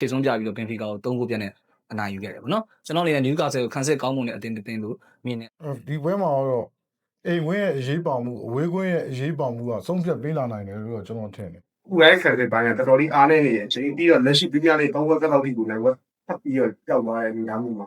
ခြေဆုံးပြပြီးတော့ဘင်ဖီကာကို၃ဂိုးပြတ်နဲ့အနိုင်ယူခဲ့တယ်ပေါ့နော်ကျွန်တော်အနေနဲ့နယူကာဆယ်ကိုခံစစ်ကောင်းမှုနဲ့အတင်းတင်းလို့မြင်တယ်ဒီပွဲမှာတော့အိမ်ဝင်းရဲ့အရေးပါမှုအဝေးကွင်းရဲ့အရေးပါမှုကဆုံးဖြတ်ပေးလာနိုင်တယ်လို့တော့ကျွန်တော်ထင်တယ်ဥရိုင်းခံတဲ့ဘိုင်းကတော်တော်လေးအားနေနေတဲ့အချိန်ပြီးတော့လက်ရှိပြပြလေးပေါင်းဝက်ကလောက်ထိကိုလည်းဝက်ဖတ်ပြီးတော့ကြောက်သွားတဲ့နေရာမျိုးမှာ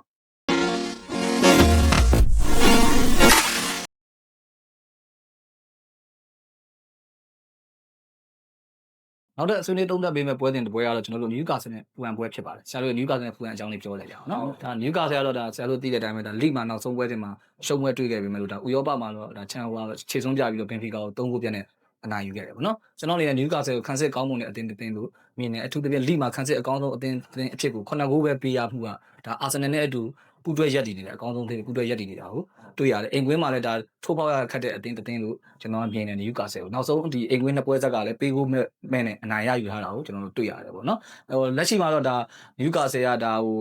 နောက်ထပ်ဆွေးနွေးတုံးသက်ပေးမဲ့ပွဲစဉ်တစ်ပွဲကတော့ကျွန်တော်တို့နယူကာဆယ်နဲ့ဖူဟန်ပွဲဖြစ်ပါတယ်ဆရာတို့နယူကာဆယ်နဲ့ဖူဟန်အကြောင်းလေးပြောလိုက်ကြအောင်နော်ဒါနယူကာဆယ်ကတော့ဒါဆရာတို့သိတဲ့အတိုင်းပဲဒါလိမှာနောက်ဆုံးပွဲစဉ်မှာရှုံးပွဲတွေ့ခဲ့ပြီမဲ့လို့ဒါဥရောပမှာတော့ဒါချန်ဟိုကခြေဆုံးပြပြီးတော့ဘင်ဖီကာကို၃ဂိုးပြတ်နဲ့အနိုင်ယူခဲ့တယ်ပေါ့နော်ကျွန်တော်အနေနဲ့နယူကာဆယ်ကိုခံစစ်ကောင်းမှုနဲ့အတင်းတင်းလို့မြင်တယ်အထူးသဖြင့်လိမှာခံစစ်အကောင်းဆုံးအတင်းတင်းအဖြစ်ကိုခုနှစ်ဂိုးပဲပေးရမှုကဒါအာဆင်နယ်နဲ့အတူ ပူးတွဲရက်တည်နေတယ်အကောင်းဆုံးဖြစ်ပူးတွဲရက်တည်နေတာကိုတွေ့ရတယ်အိမ်ကွင်းမှာလည်းဒါထိုးပေါက်ရခတ်တဲ့အတင်းတင်းလို့ကျွန်တော်မြင်တယ်နယူကာဆယ်ကိုနောက်ဆုံးဒီအိမ်ကွင်းနှစ်ပွဲဆက်ကလည်းပေးကိုမဲ့မဲ့နဲ့အနိုင်ရယူထားတာကိုကျွန်တော်တို့တွေ့ရတယ်ပေါ့နော်ဟိုလက်ရှိမှာတော့ဒါနယူကာဆယ်ကဒါဟို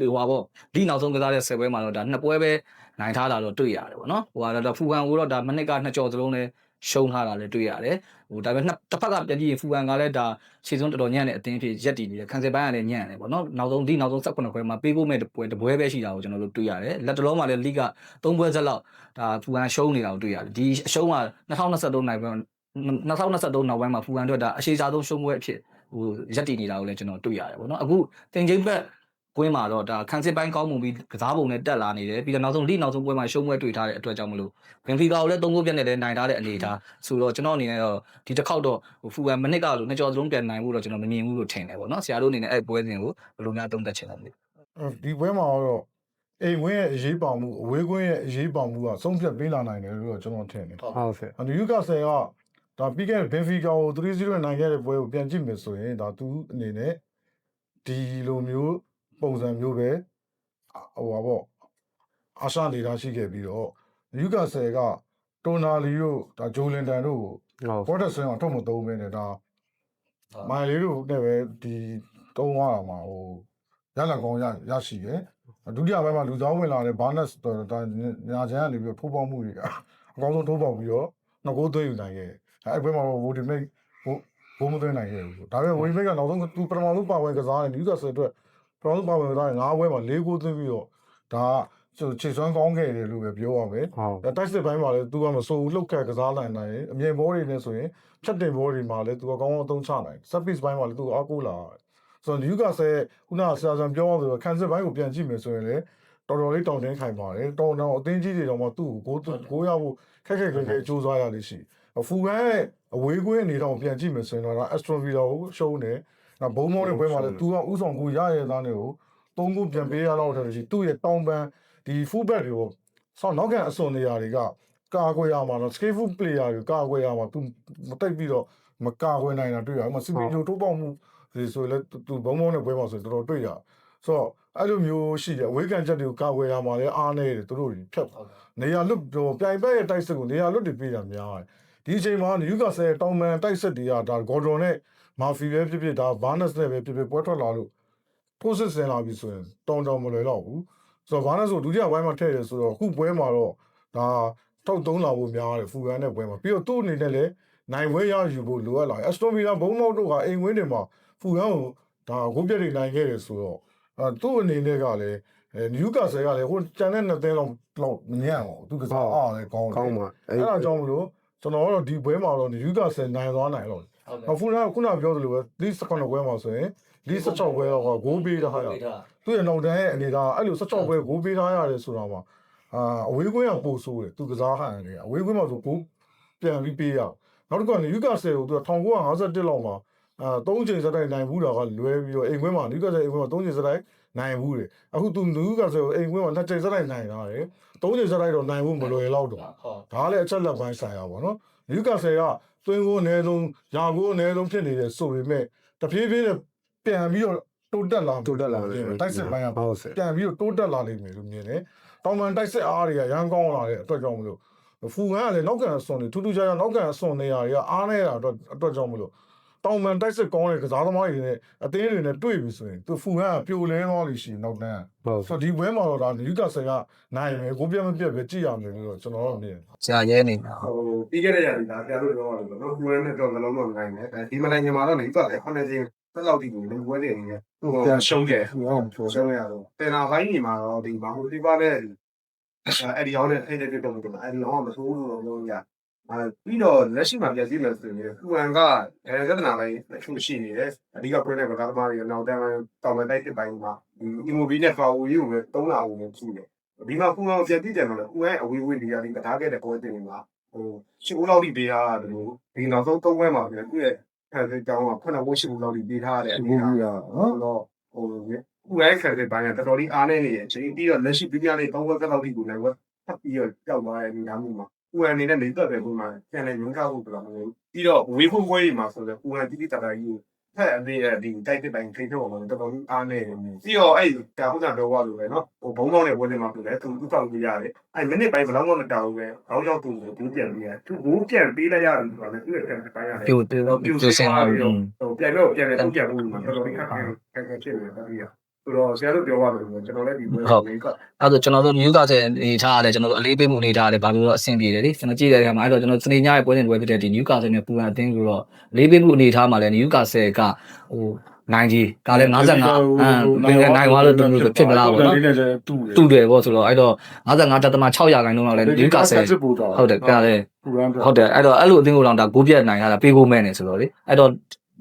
ဟိုပါပေါ့ဒီနောက်ဆုံးကစားတဲ့ဆယ်ပွဲမှာတော့ဒါနှစ်ပွဲပဲနိုင်ထားတာတော့တွေ့ရတယ်ပေါ့နော်ဟိုကတော့ဖူဟန်ကိုတော့ဒါမနစ်ကနှစ်ကြော်စလုံးလည်း ရှုံးထားတာလည်းတွေ့ရတယ်ဟိုဒါပေမဲ့နှစ်တစ်ဖက်ကပြန်ကြည့်ရင်ဖူဟန်ကလည်းဒါခြေစုံတော်တော်ညံ့တဲ့အတင်းဖြစ်ရက်တည်နေတယ်ခံစစ်ပိုင်းကလည်းညံ့တယ်ပေါ့နော်နောက်ဆုံးဒီနောက်ဆုံး18ခွဲမှာပေးဖို့မဲ့တပွဲတပွဲပဲရှိတာကိုကျွန်တော်တို့တွေ့ရတယ်လက်တလုံးမှာလည်းလိက3ပွဲဆက်လောက်ဒါဖူဟန်ရှုံးနေတာကိုတွေ့ရတယ်ဒီအရှုံးက2023နိုင်ပွဲ2023နောက်ပိုင်းမှာဖူဟန်တို့ဒါအရှိစားဆုံးရှုံးပွဲအဖြစ်ဟိုရက်တည်နေတာကိုလည်းကျွန်တော်တွေ့ရတယ်ပေါ့နော်အခုတင်ချင်းဘက် ကွင်းမှာတော့ဒါခံစစ်ပိုင်းကောင်းမှုပြီးကစားပုံနဲ့တက်လာနေတယ်ပြီးတော့နောက်ဆုံးလိနောက်ဆုံးပွဲမှာရှုံးပွဲတွေ့ထားတဲ့အတွက်ကြောင့်မလို့ဘင်ဖီကာကိုလည်း၃ဂိုးပြတ်နဲ့လည်းနိုင်ထားတဲ့အနေအထားဆိုတော့ကျွန်တော်အနေနဲ့တော့ဒီတစ်ခေါက်တော့ဟိုဖူဟန်မနစ်ကလို့နှစ်ကြော်စလုံးပြန်နိုင်ဖို့တော့ကျွန်တော်မမြင်ဘူးလို့ထင်တယ်ပေါ့နော်ဆရာတို့အနေနဲ့အဲ့ပွဲစဉ်ကိုဘယ်လိုများသုံးသပ်ချင်လဲမသိဘူးဒီပွဲမှာတော့အိမ်ဝင်းရဲ့အရေးပါမှုအဝေးကွင်းရဲ့အရေးပါမှုကဆုံးဖြတ်ပေးလာနိုင်တယ်လို့တော့ကျွန်တော်ထင်တယ်ဟုတ်ကဲ့အနယူကာဆယ်ကဒါပြီးခဲ့တဲ့ဘင်ဖီကာကို3-0နိုင်ခဲ့တဲ့ပွဲကိုပြန်ကြည့်မယ်ဆိုရင်ဒါသူအနေနဲ့ဒီလိုမျိုး ပုံစံမျိုးပဲဟိုပါပေါ့အာရှဒေတာရှိခဲ့ပြီးတော့ယူကာဆယ်ကတိုနာလီတို့ဒါဂျိုလင်တန်တို့ကိုဟုတ်ဘော့တက်ဆင်အောင်ထုတ်မသုံးဘဲနဲ့ဒါမိုင်လေးတို့နဲ့ပဲဒီတုံးသွားတာမှာဟိုရလကောင်းရရရှိတယ်ဒုတိယပိုင်းမှာလူသားဝင်လာတဲ့ဘာနက်တော့ဒါညာချမ်းကနေပြီးထိုးပေါက်မှုတွေကအကောင်းဆုံးထိုးပေါက်ပြီးတော့နှစ်ကိုးသွင်းယူနိုင်ခဲ့အဲ့ဘက်မှာတော့ဝိုဒီမိတ်ဟိုဘုံမသွင်းနိုင်ခဲ့ဘူးဒါပေမဲ့ဝိုဒီမိတ်ကနောက်ဆုံးသူပထမဆုံးပါဝင်ကစားတဲ့နယူကာဆယ်အတွက် ပထမဆုံးပါဝင်ကစားတဲ့၅ဘွဲမှာ၄ကိုးသွင်းပြီးတော့ဒါခြေစွမ်းကောင်းခဲ့တယ်လို့ပဲပြောရမယ်ဟုတ်ဒါတိုက်စစ်ပိုင်းမှာလည်းသူကမစိုးဘူးလှုပ်ခတ်ကစားနိုင်နိုင်အမြင်ဘောတွေနဲ့ဆိုရင်ဖြတ်တင်ဘောတွေမှာလည်းသူကကောင်းကောင်းအသုံးချနိုင်စက်ပစ်ပိုင်းမှာလည်းသူကအားကိုးလာတယ်ဆိုတော့နယူကာဆယ်ခုနကဆရာဆန်ပြောအောင်ဆိုတော့ခံစစ်ပိုင်းကိုပြန်ကြည့်မယ်ဆိုရင်လည်းတော်တော်လေးတောင်းတင်းခိုင်ပါတယ်တောင်းတောင်းအသင်းကြီးတွေတော့မှသူ့ကိုကိုကိုရဖို့ခက်ခက်ခဲခဲစူးစမ်းရလိမ့်ရှိဖူကန်ရဲ့အဝေးကွင်းအနေတော့ပြန်ကြည့်မယ်ဆိုရင်တော့အက်စထရိုဗီလာကိုရှုံးတယ် နောက်ဘုံမောတဲ့ဘက်မှာလည်းသူကဥဆောင်ကူရရတဲ့သားတွေကိုသုံးခုပြန်ပေးရတော့တယ်ရှိသူ့ရဲ့တောင်းပန်းဒီဖူဘက်တွေကိုဆောင်းနောက်ကန်အစွန်နေရာတွေကကာကွယ်ရမှာတော့ skillful player တွေကာကွယ်ရမှာသူမတိတ်ပြီးတော့မကာကွယ်နိုင်တာတွေ့ရမှာစီပီယိုတိုးပေါက်မှုဒီဆိုရင်လည်းသူဘုံဘုံနဲ့ပွဲမှာဆိုရင်တော်တော်တွေ့ရဆိုတော့အဲ့လိုမျိုးရှိတယ်အဝေးကန်ချက်တွေကိုကာကွယ်ရမှာလည်းအားနေတယ်သူတို့တွေဖြတ်နေရာလွတ်တော့ပြိုင်ဘက်ရဲ့တိုက်စစ်ကိုနေရာလွတ်တွေပြေးတာများတယ်ဒီအချိန်မှာနယူကာဆယ်တောင်မန်တိုက်စစ်တွေကဒါဂေါ်ဒွန်နဲ့ မာဖီပဲဖြစ်ဖြစ်ဒါဘာနက်စ်နဲ့ပဲဖြစ်ဖြစ်ပွဲထွက်လာလို့ထိုးစစ်ဆင်လာပြီဆိုရင်တောင်တောင်မလွယ်တော့ဘူးဆိုတော့ဘာလဲဆိုဒုတိယဘိုင်းမှာထည့်ရဆိုတော့အခုပွဲမှာတော့ဒါထောက်သုံးလာဖို့များတယ်ဖူကန်တဲ့ပွဲမှာပြီးတော့သူ့အနေနဲ့လည်းနိုင်ပွဲရယူဖို့လိုအပ်လာတယ်အက်စတိုဗီလာဘုံမောက်တို့ကအိမ်ဝင်းတွေမှာဖူကန်ကိုဒါဂိုးပြက်တွေနိုင်ခဲ့တယ်ဆိုတော့အဲသူ့အနေနဲ့ကလည်းအဲနယူကာဆယ်ကလည်းဟိုကျန်တဲ့နှစ်သင်းလောက်လောက်မညံ့အောင်သူကစားအားလည်းကောင်းတယ်ကောင်းပါအဲ့အဲ့ဒါကြောင့်မလို့ကျွန်တော်ကတော့ဒီပွဲမှာတော့နယူကာဆယ်နိုင်သွားနိုင်တော့ တယ်ဟုတ်ကဲ့ဟိုခုနကခုနပြောသလိုပဲဒီ16ပွဲမှာဆိုရင်ဒီ16ပွဲတော့ဂိုးပေးတာဟာရသူ့ရဲ့နောက်တန်းရဲ့အနေဒါအဲ့လို16ပွဲဂိုးပေးထားရတယ်ဆိုတာမှာအာအဝေးကွင်းကပို့ဆိုးတယ်သူကစားဟန်တယ်အဝေးကွင်းမှာဆိုဂိုးပြန်ပြီးပေးရအောင်နောက်တစ်ခုကယူကာဆယ်ကိုသူက1951လောက်မှာအာ3ချိန်စတိုက်နိုင်ဘူးတာကလွဲပြီးတော့အိမ်ကွင်းမှာယူကာဆယ်အိမ်ကွင်းမှာ3ချိန်စတိုက်နိုင်ဘူးတယ်အခုသူယူကာဆယ်ကိုအိမ်ကွင်းမှာ2ချိန်စတိုက်နိုင်တာတယ် 3ချိန်စတိုက်တော့နိုင်ဘူးမလွယ်တော့တော့ဟုတ်ဒါလည်းအချက်လက်ပိုင်းဆိုင်ရာပေါ့နော်ယူကာဆယ်ကသွင်းကိုအနည်းဆုံးယာကိုအနည်းဆုံးဖြစ်နေတယ်ဆိုပေမဲ့တဖြည်းဖြည်းနဲ့ပြန်ပြီးတော့တိုးတက်လာတိုးတက်လာတယ်တိုက်စစ်ပိုင်းကဟုတ်ဆယ်ပြန်ပြီးတော့တိုးတက်လာလိမ့်မယ်လို့မြင်တယ်။တောင်ပန်တိုက်စစ်အားတွေကရန်ကောင်းလာတဲ့အတွက်ကြောင့်မလို့ဖူဟန်ကလည်းနောက်ကန်အစွန်တွေထူးထူးခြားခြားနောက်ကန်အစွန်နေရာတွေကအားနေတာအတွက်အတွက်ကြောင့်မလို့ တောင်ပန်တိုက်စစ်ကောင်းတဲ့ကစားသမားတွေနဲ့အသင်းတွေနဲ့တွေ့ပြီဆိုရင်သူဖူဟန်ကပြိုလဲသွားလို့ရှိရင်နောက်တန်းဟုတ်ဆိုတော့ဒီဘွဲမှာတော့ဒါယူကာဆယ်ကနိုင်မယ်ကိုပြတ်မပြတ်ပဲကြည့်ရမယ်လို့တော့ကျွန်တော်တို့မြင်တယ်ဆရာရဲနေတာဟိုပြီးခဲ့တဲ့ရာသီဒါပြလို့ပြောရတယ်နော်ဘူးရဲနဲ့တော့နှလုံးတော့နိုင်တယ်အဲဒီမနိုင်ညီမှာတော့နေတော့လေခုနှစ်ချင်းတက်လောက်ဒီကိုလည်းပွဲနေနေဟိုပြန်ရှုံးတယ်ဟုတ်ဟုတ်ရှုံးရတော့တင်နာပိုင်းနေမှာတော့ဒီဘာလို့ဒီပါနဲ့အဲ့ဒီအောင်နဲ့အဲ့ဒီတော့တော့အဲ့ဒီအောင်မဆိုးလို့တော့ရ အဲပြီးတော့လက်ရှိမှာပြည့်စည်မယ်ဆိုရင်ဟူအန်ကအဲကဒနာပိုင်းအထူးရှိနေတယ်အဓိကပြတဲ့ကသမားတွေနောက်တန်းတောင်မဲ့တိုက်တဲ့ပိုင်းမှာဒီမိုဘီနဲ့ဖာဝီကိုလည်း3လာဦးနဲ့ကြည့်တယ်ဒီမှာခုအောင်ပြန်ကြည့်တယ်လို့ဟူအန်အဝေးဝေးနေရာဒီကထားခဲ့တဲ့ပွဲတင်မှာဟိုရှစ်ဦးလောက်ဒီပေးရတယ်လို့ဒီနောက်ဆုံး3ပွဲမှာပြည့်သူ့ရဲ့အဲကြောင်းကခုနဝှရှစ်ဦးလောက်ဒီပေးထားရတယ်ဘူးဘူးရနော်တော့ဟိုဥရိုက်ခက်တဲ့ဘိုင်းကတော်တော်လေးအားနေနေရဲ့အချိန်ပြီးတော့လက်ရှိပြပြလေးပေါင်းဝက်ကတော့ဒီကိုလည်းဝက်ဖတ်ပြီးတော့ကြောက်သွားတဲ့နေရာမျိုးမှာ ဥရအနေနဲ့နေတော့ပဲဘုမှာပြန်လဲညွှန်းကားဖို့ပြောမှာပြီးတော့ဝေးဖို့ပွဲတွေမှာဆိုတော့ဥရတိတိတတာကြီးဖက်အနေနဲ့ဒီတိုက်တဲ့ပိုင်းထိန်းထုတ်အောင်တော်တော်လေးအားနေတယ်ပြီးတော့အဲ့ဒါဟုတ်တာတော့ဝါလို့ပဲနော်ဟိုဘုံပေါင်းတဲ့ပွဲတွေမှာဆိုလည်းသူသူဖောက်ပြရတယ်အဲ့မိနစ်ပိုင်းဘယ်တော့မှမတောင်းဘူးပဲခေါင်းကြောက်သူကိုဘူးပြန်ပြီးရသူဘူးပြန်ပေးလိုက်ရတယ်ဆိုတော့လည်းသူ့ရဲ့ပြန်ပိုင်းရတယ်ပြိုပြိုပြိုစင်လာပြီဟိုပြန်လို့ပြန်တယ်သူပြန်ဖို့မှာတော်တော်လေးခက်ခဲခက်ခဲဖြစ်နေတယ်ပြီးရ ဆိုတော့ဆရာတို့ပြောရတယ်ကျွန်တော်လည်းဒီပွဲကိုလေးကအဲ့ဒါကျွန်တော်တို့ new card အနေထားရတယ်ကျွန်တော်တို့အလေးပေးမှုအနေထားရတယ်ဘာလို့လဲအဆင်ပြေတယ်လေကျွန်တော်ကြည့်တဲ့အခါမှာအဲ့တော့ကျွန်တော်စနေညရဲ့ပွဲစဉ်တွေဖြစ်တဲ့ဒီ new card နဲ့ပူရန်အသင်းကိုတော့လေးပေးမှုအနေထားမှာလဲ new card ကဟိုနိုင်ကြီးကလည်း55အမ်ပြန်နိုင်သွားလို့တူလို့ဖြစ်မလားပေါ့နော်ဒီနဲ့လည်းတူတယ်တူတယ်ပေါ့ဆိုတော့အဲ့တော့55.6ရာခိုင်နှုန်းလောက်လဲ new card ဟုတ်တယ်ကလည်းပူရန်ဟုတ်တယ်အဲ့တော့အဲ့လိုအသင်းကိုတော့ဒါဂိုးပြတ်နိုင်တာပေးဖို့မဲ့နေဆိုတော့လေအဲ့တော့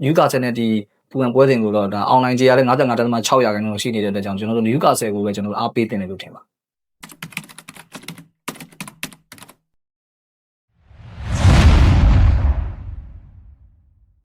new card နဲ့ဒီ ပူရန်ပွဲစဉ်ကိုတော့ဒါ online ကြေးရလဲ55.6ရာခိုင်နှုန်းရှိနေတဲ့အတွက်ကြောင့်ကျွန်တော်တို့ new card ကိုပဲကျွန်တော်တို့အားပေးတင်တယ်လို့ထင်ပါ